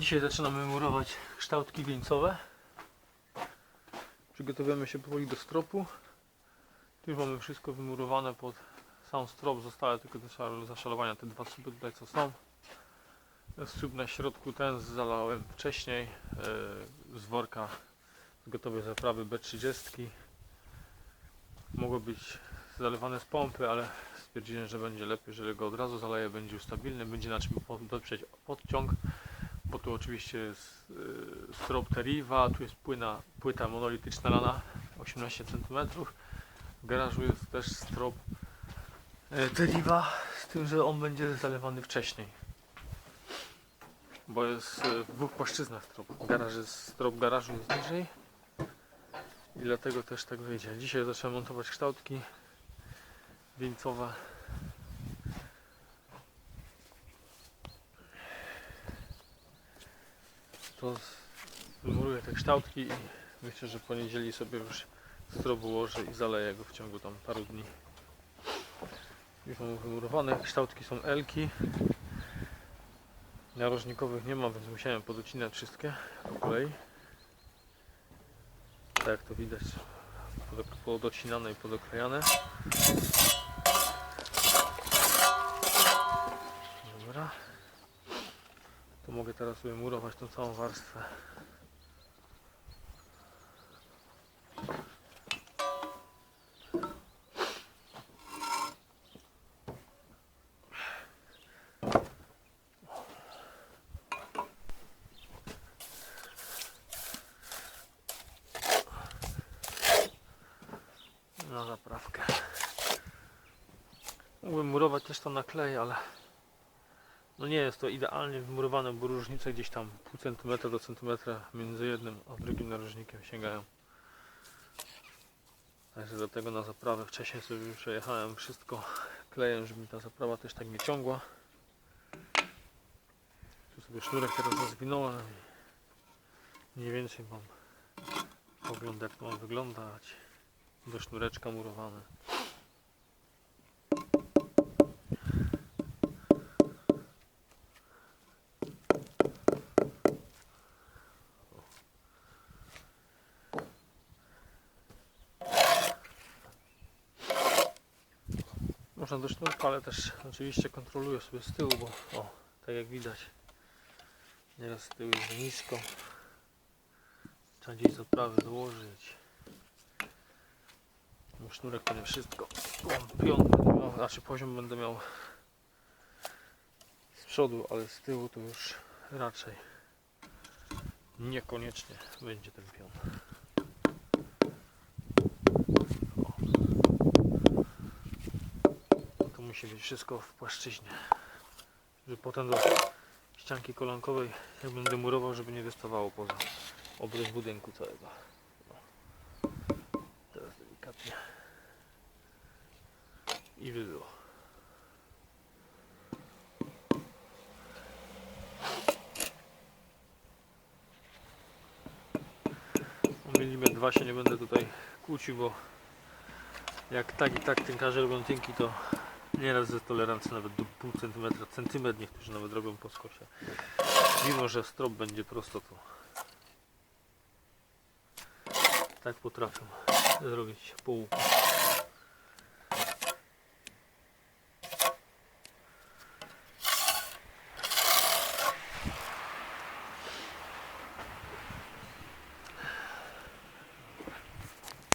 Dzisiaj zaczynamy murować kształtki wieńcowe. Przygotowujemy się powoli do stropu. Tu już mamy wszystko wymurowane pod sam strop. Zostały tylko do szal- zaszalowania te dwa słupy tutaj co są. Słup na środku ten zalałem wcześniej e, z worka z gotowej zaprawy B30. Mogło być zalewane z pompy, ale stwierdziłem, że będzie lepiej, jeżeli go od razu zaleję, będzie już stabilny, będzie na czym podprzeć podciąg bo tu oczywiście jest y, strop Teriva, tu jest płyna, płyta monolityczna lana 18 cm. W garażu jest też strop y, Teriva, z tym, że on będzie zalewany wcześniej. Bo jest y, w dwóch płaszczyznach strop. Garaż jest, strop garażu jest niżej i dlatego też tak wyjdzie. Dzisiaj zacząłem montować kształtki wieńcowe. To wymuruję te kształtki i myślę, że po niedzieli sobie już strop ułożę i zaleję go w ciągu tam paru dni. Już mam wymurowane, kształtki są elki. Narożnikowych nie ma, więc musiałem podocinać wszystkie po kolei. Tak jak to widać, pod- podocinane i podoklejane. To mogę teraz sobie murować tą całą warstwę. Na zaprawkę. Mógłbym murować też to na klej, ale no nie jest to idealnie wymurowane, bo różnice gdzieś tam pół centymetra do centymetra między jednym a drugim narożnikiem sięgają. Także dlatego na zaprawę wcześniej sobie przejechałem wszystko klejem, żeby mi ta zaprawa też tak nie ciągła. Tu sobie sznurek teraz rozwinąłem i mniej więcej mam pogląd jak to ma wyglądać. Do sznureczka murowane. Można do sznurka, ale też oczywiście kontroluję sobie z tyłu, bo o, tak jak widać, nieraz z tyłu jest nisko. Trzeba gdzieś z oprawy dołożyć. No, Sznurek to nie wszystko. Mam miał, znaczy poziom będę miał z przodu, ale z tyłu to już raczej niekoniecznie będzie ten pion. To musi być wszystko w płaszczyźnie. Żeby potem do ścianki kolankowej, jak będę murował, żeby nie wystawało poza obrys budynku całego. No. Teraz delikatnie. I by było. O milimetr dwa się nie będę tutaj kłócił, bo jak tak i tak tynkarze robią tynki, to nieraz jest tolerancja nawet do pół centymetra, centymetr niektórzy nawet robią po skosie. Mimo, że strop będzie prosto, to tak potrafią zrobić po.